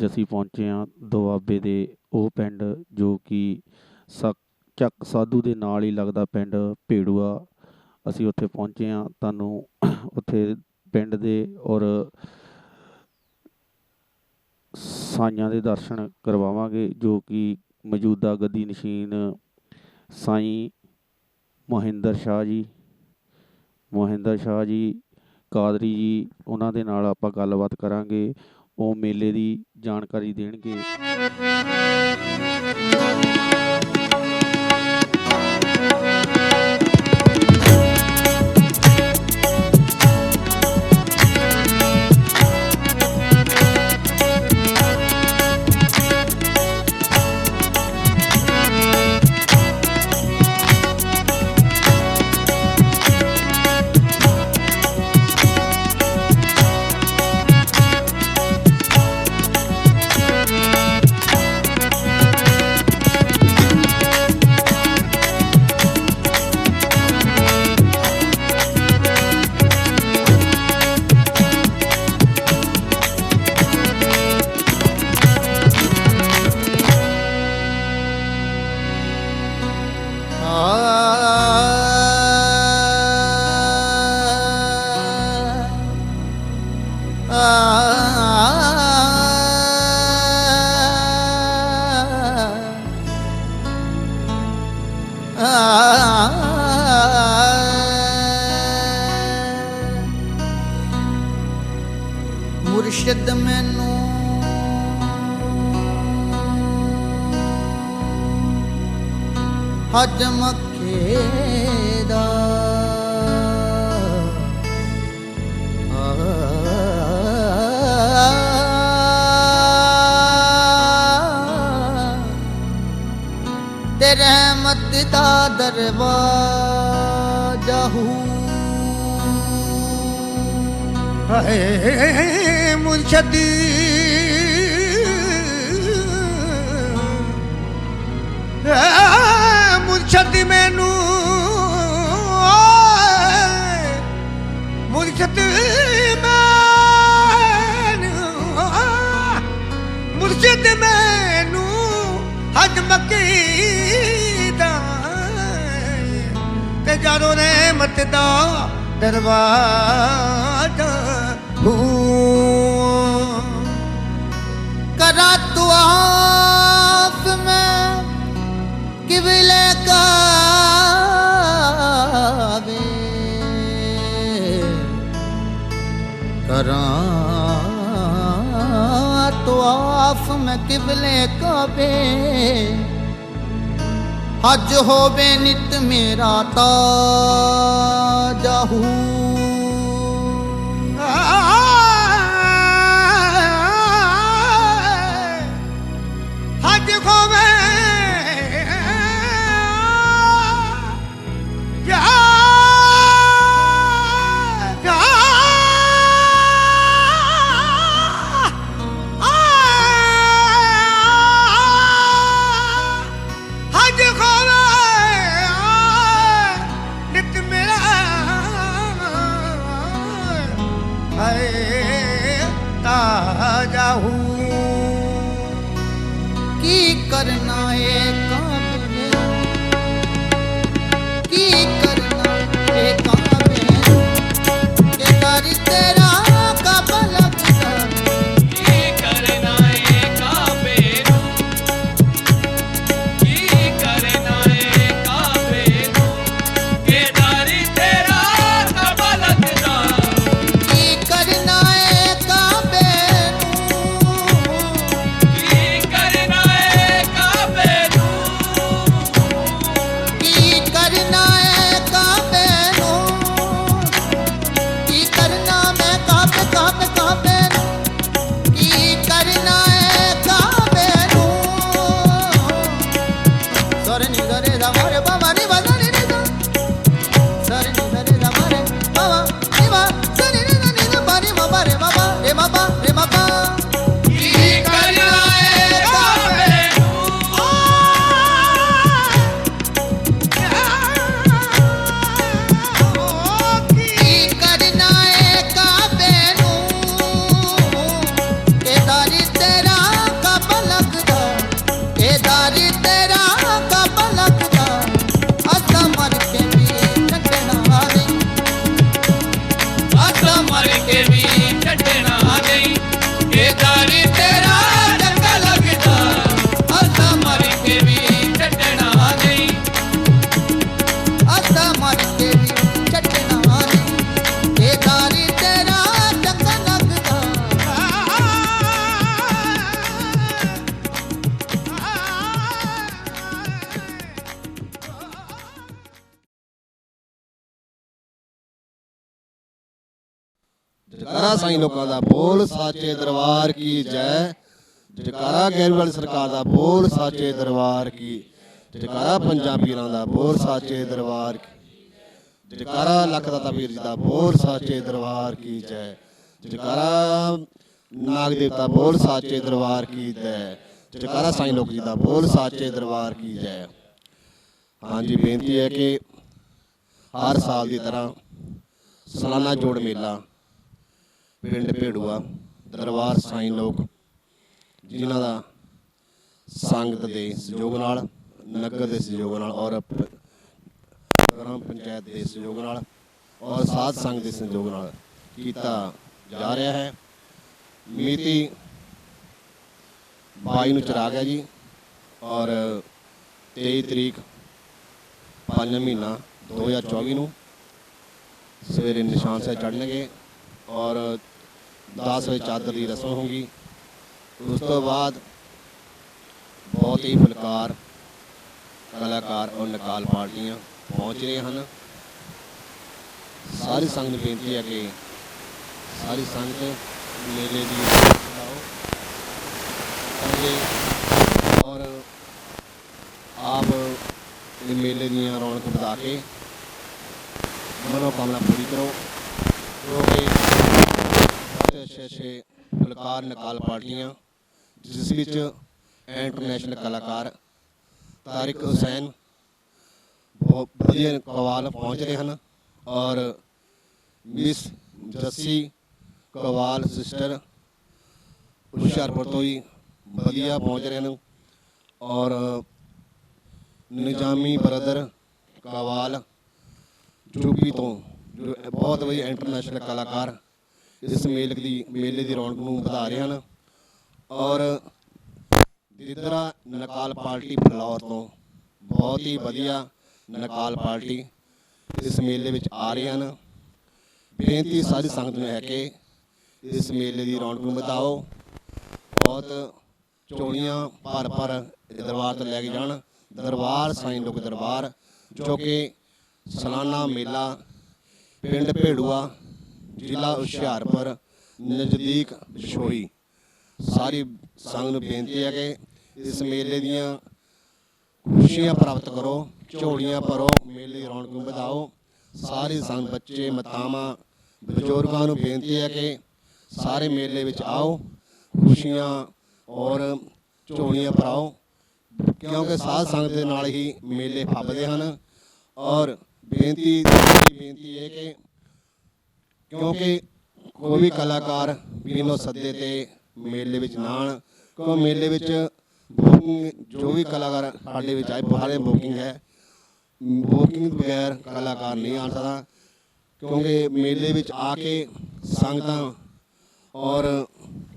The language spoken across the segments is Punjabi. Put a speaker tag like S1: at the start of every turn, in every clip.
S1: ਅੱਜ ਅਸੀਂ ਪਹੁੰਚੇ ਹਾਂ ਦੁਆਬੇ ਦੇ ਉਹ ਪਿੰਡ ਜੋ ਕਿ ਸਕ, ਚੱਕ ਸਾਧੂ ਦੇ ਨਾਲ ਹੀ ਲੱਗਦਾ ਪਿੰਡ ਭੇੜੂਆ। ਅਸੀਂ ਉੱਥੇ ਪਹੁੰਚੇ ਹਾਂ। ਤੁਹਾਨੂੰ ਉੱਥੇ ਪਿੰਡ ਦੇ ਔਰ ਸਾਈਆਂ ਦੇ ਦਰਸ਼ਨ ਕਰਵਾਵਾਂਗੇ, ਜੋ ਕਿ ਮੌਜੂਦਾ ਗੱਦੀ ਨਸ਼ੀਨ ਸਾਈਂ ਮੋਹਿੰਦਰ ਸ਼ਾਹ ਜੀ, ਮੋਹਿੰਦਰ ਸ਼ਾਹ ਜੀ, ਕਾਦਰੀ ਜੀ, ਉਹਨਾਂ ਦੇ ਨਾਲ ਆਪਾਂ ਗੱਲਬਾਤ ਕਰਾਂਗੇ। ਉਹ ਮੇਲੇ ਦੀ ਜਾਣਕਾਰੀ ਦੇਣਗੇ।
S2: ਹਜ ਮੱਕੇ ਦਾ। ਤੇ ਰਹਿਮਤ ਦਾ ਦਰਵਾਜ਼ਾ ਹੂ। ਹਾਏ ਮੁਰਸ਼ਦੀ। ਰਹਿਮਤ ਦਾ ਦਰਵਾਜ਼ਾ ਹੂ ਕਰਾ ਤੁਆਫ ਮੈਂ ਕਿਵਲੇ ਕਾਵੇ। ਕਰਾਂ ਤੁਆਫ ਮੈਂ ਕਿਵਲੇ ਕਾਵੇ। ਹਜ ਹੋਵੇ ਨਿਤ ਮੇਰਾ ਤਾ ਜਾਹੂ। ਹਜ ਹੋਵੇ ਕਰਨਾ ਏ
S3: ਜਕਾਰਾ ਸਾਈਂ ਲੋਕਾਂ ਦਾ ਬੋਲ, ਸਾਚੇ ਦਰਬਾਰ ਕੀ ਜੈ? ਜਕਾਰਾ ਗੈਰ ਸਰਕਾਰ ਦਾ ਬੋਲ, ਸਾਚੇ ਦਰਬਾਰ ਕੀ? ਜਕਾਰਾ ਪੰਜਾਂ ਪੀਰਾਂ ਦਾ ਬੋਲ, ਸਾਚੇ ਦਰਬਾਰ ਕੀ? ਜਕਾਰਾ ਲੱਖ ਦਾਤਾ ਪੀਰ ਜੀ ਦਾ ਬੋਲ, ਸਾਚੇ ਦਰਬਾਰ ਕੀ ਜੈ? ਜਕਾਰਾ ਨਾਗ ਦੇਵਤਾ ਬੋਲ, ਸਾਚੇ ਦਰਬਾਰ ਕੀ ਜੈ? ਜਕਾਰਾ ਸਾਈਂ ਲੋਕ ਜੀ ਦਾ ਬੋਲ, ਸਾਚੇ ਦਰਬਾਰ ਕੀ ਜੈ? ਹਾਂਜੀ, ਬੇਨਤੀ ਹੈ ਕਿ ਹਰ ਸਾਲ ਦੀ ਤਰ੍ਹਾਂ ਸਾਲਾਨਾ ਜੋੜ ਮੇਲਾ ਪਿੰਡ ਭੇੜੂਆ ਦਰਬਾਰ ਸਾਈਂ ਲੋਕ, ਜਿਨ੍ਹਾਂ ਦਾ ਸੰਗਤ ਦੇ ਸਹਿਯੋਗ ਨਾਲ, ਨਗਰ ਦੇ ਸਹਿਯੋਗ ਨਾਲ ਔਰ ਗ੍ਰਾਮ ਪੰਚਾਇਤ ਦੇ ਸਹਿਯੋਗ ਨਾਲ ਔਰ ਸਾਧ ਸੰਘ ਦੇ ਸਹਿਯੋਗ ਨਾਲ ਕੀਤਾ ਜਾ ਰਿਹਾ ਹੈ। ਮਿਤੀ 22 ਨੂੰ ਚਰਾ ਗਿਆ ਜੀ ਔਰ 23 ਤਰੀਕ 5 ਮਹੀਨਾ 2024 ਨੂੰ ਸਵੇਰੇ ਨਿਸ਼ਾਨ ਸਾਹਿਬ ਚੜ੍ਹਨਗੇ ਔਰ 10 ਵਜੇ ਚਾਦਰ ਦੀ ਰਸਮ ਹੋਗੀ ਉਸ ਤੋਂ ਬਾਅਦ ਬਹੁਤ ਹੀ ਫੁਲਕਾਰ ਕਲਾਕਾਰ ਔਰ ਨਕਾਲ ਪਾਰਟੀਆਂ ਪਹੁੰਚ ਰਹੇ ਹਨ। ਸਾਰੀ ਸੰਗਤ ਨੂੰ ਬੇਨਤੀ ਹੈ ਕਿ ਸਾਰੀ ਸੰਗਤ ਮੇਲੇ ਦੀ ਲਾਓ ਕਰੀਏ ਔਰ ਆਪ ਇਹ ਮੇਲੇ ਦੀਆਂ ਰੌਣਕ ਵਧਾ ਕੇ ਮਨੋਕਾਮਨਾ ਪੂਰੀ ਕਰੋ। ਕਿਉਂਕਿ ਬਹੁਤ ਅੱਛੇ ਅੱਛੇ ਫੁਲਕਾਰ ਨਕਾਲ ਪਾਰਟੀਆਂ, ਜਿਸ ਵਿੱਚ ਇੰਟਰਨੈਸ਼ਨਲ ਕਲਾਕਾਰ ਤਾਰਿਕ ਹੁਸੈਨ ਬਹੁਤ ਵਧੀਆ ਕਵਾਲ ਪਹੁੰਚ ਰਹੇ ਹਨ ਔਰ ਮਿਸ ਜੱਸੀ ਕਵਾਲ ਸਿਸਟਰ ਹੁਸ਼ਿਆਰਪੁਰ ਤੋਂ ਹੀ ਵਧੀਆ ਪਹੁੰਚ ਰਹੇ ਹਨ ਔਰ ਨਿਜ਼ਾਮੀ ਬ੍ਰਦਰ ਕਵਾਲ ਯੂਪੀ ਤੋਂ, ਜੋ ਬਹੁਤ ਵਧੀਆ ਇੰਟਰਨੈਸ਼ਨਲ ਕਲਾਕਾਰ ਇਸ ਮੇਲੇ ਦੀ ਮੇਲੇ ਦੀ ਰੌਣਕ ਨੂੰ ਵਧਾ ਰਹੇ ਹਨ। ਔਰ ਦਿਦਰਾ ਨਕਾਲ ਪਾਰਟੀ ਫਲੌਰ ਤੋਂ ਬਹੁਤ ਹੀ ਵਧੀਆ ਨਕਾਲ ਪਾਰਟੀ ਇਸ ਮੇਲੇ ਵਿੱਚ ਆ ਰਹੇ ਹਨ। ਬੇਨਤੀ ਸਾਰੀ ਸੰਗਤ ਨੂੰ ਹੈ ਕਿ ਇਸ ਮੇਲੇ ਦੀ ਰੌਣਕ ਨੂੰ ਵਧਾਓ। ਬਹੁਤ ਚੋਣੀਆਂ ਭਰ ਭਰ ਦਰਬਾਰ ਤੋਂ ਲੈ ਕੇ ਜਾਣ। ਦਰਬਾਰ, ਸਾਈਂ ਲੋਕ ਦਰਬਾਰ, ਜੋ ਕਿ ਸਾਲਾਨਾ ਮੇਲਾ, ਪਿੰਡ ਭੇੜੂਆ ਜ਼ਿਲ੍ਹਾ ਹੁਸ਼ਿਆਰਪੁਰ, ਨਜ਼ਦੀਕ ਬਿਸ਼ੋਈ ਸਾਰੀ ਸੰਗ ਨੂੰ ਬੇਨਤੀ ਹੈ ਕਿ ਇਸ ਮੇਲੇ ਦੀਆਂ ਖੁਸ਼ੀਆਂ ਪ੍ਰਾਪਤ ਕਰੋ, ਝੋਲੀਆਂ ਭਰੋ, ਮੇਲੇ ਦੀ ਰੌਣਕ ਵਧਾਓ। ਸਾਰੇ ਸੰਗ ਬੱਚੇ, ਮਾਤਾਵਾਂ, ਬਜ਼ੁਰਗਾਂ ਨੂੰ ਬੇਨਤੀ ਹੈ ਕਿ ਸਾਰੇ ਮੇਲੇ ਵਿੱਚ ਆਓ, ਖੁਸ਼ੀਆਂ ਔਰ ਝੋਲੀਆਂ ਭਰਾਓ, ਕਿਉਂਕਿ ਸਾਧ ਸੰਗਤ ਦੇ ਨਾਲ ਹੀ ਮੇਲੇ ਫੱਬਦੇ ਹਨ। ਔਰ ਬੇਨਤੀ ਬੇਨਤੀ ਹੈ ਕਿ ਕਿਉਂਕਿ ਕੋਈ ਵੀ ਕਲਾਕਾਰ ਬਿਨੋ ਸੱਦੇ ਤੇ ਮੇਲੇ ਵਿੱਚ ਨਾ ਆਉਣ ਮੇਲੇ ਵਿੱਚ ਬੁਕਿੰਗ ਜੋ ਵੀ ਕਲਾਕਾਰ ਸਾਡੇ ਵਿੱਚ ਆਏ ਬਾਹਰੇ ਬੁਕਿੰਗ ਹੈ ਬੁਕਿੰਗ ਬਗੈਰ ਕਲਾਕਾਰ ਨਹੀਂ ਆ ਸਕਦਾ। ਕਿਉਂਕਿ ਮੇਲੇ ਵਿੱਚ ਆ ਕੇ ਸੰਗਤਾਂ ਔਰ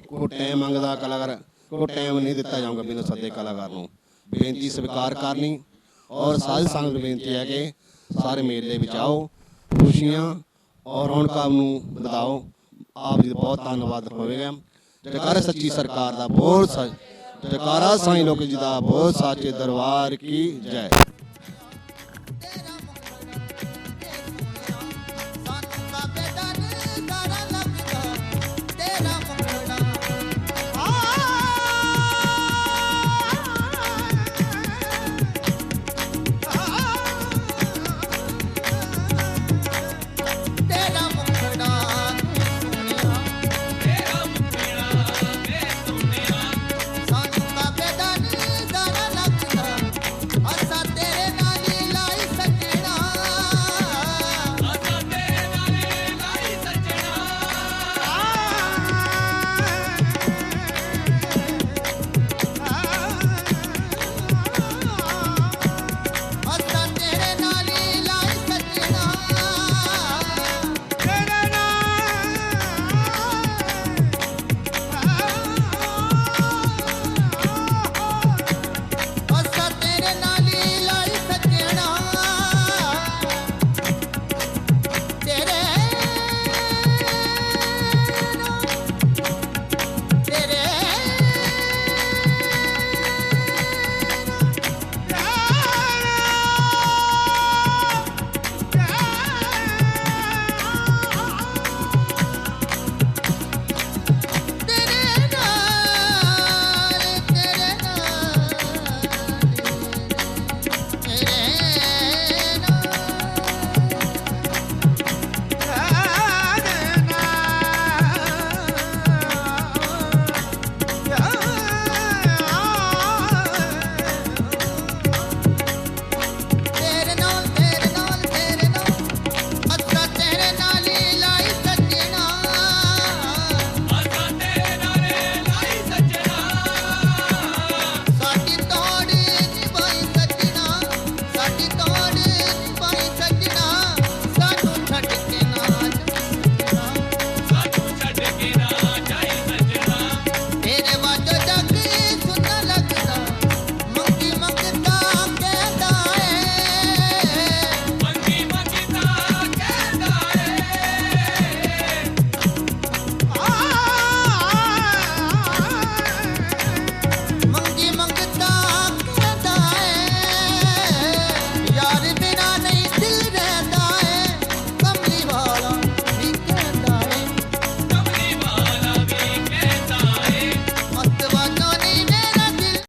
S3: ਕੋ ਟਾਈਮ ਮੰਗਦਾ ਕਲਾਕਾਰ ਕੋ ਟਾਈਮ ਨਹੀਂ ਦਿੱਤਾ ਜਾਊਗਾ ਬਿਨੋ ਸੱਦੇ ਕਲਾਕਾਰ ਨੂੰ। ਬੇਨਤੀ ਸਵੀਕਾਰ ਕਰਨੀ ਔਰ ਸਾਰੀ ਸੰਗਤ ਬੇਨਤੀ ਹੈ ਕਿ ਸਾਰੇ ਮੇਲੇ ਵਿੱਚ ਆਓ, ਖੁਸ਼ੀਆਂ ਔਰ ਹੁਣ ਰੌਣਕਾਂ ਨੂੰ ਵਧਾਓ। ਆਪ ਜੀ ਬਹੁਤ ਧੰਨਵਾਦ ਹੋਵੇਗਾ। ਜਕਾਰਾ ਸੱਚੀ ਸਰਕਾਰ ਦਾ ਬਹੁਤ ਸੱਚ ਜਕਾਰਾ ਸਾਈਂ ਲੋਕ ਜੀ ਦਾ ਬਹੁਤ ਸੱਚੇ ਦਰਬਾਰ ਕੀ ਜੈ।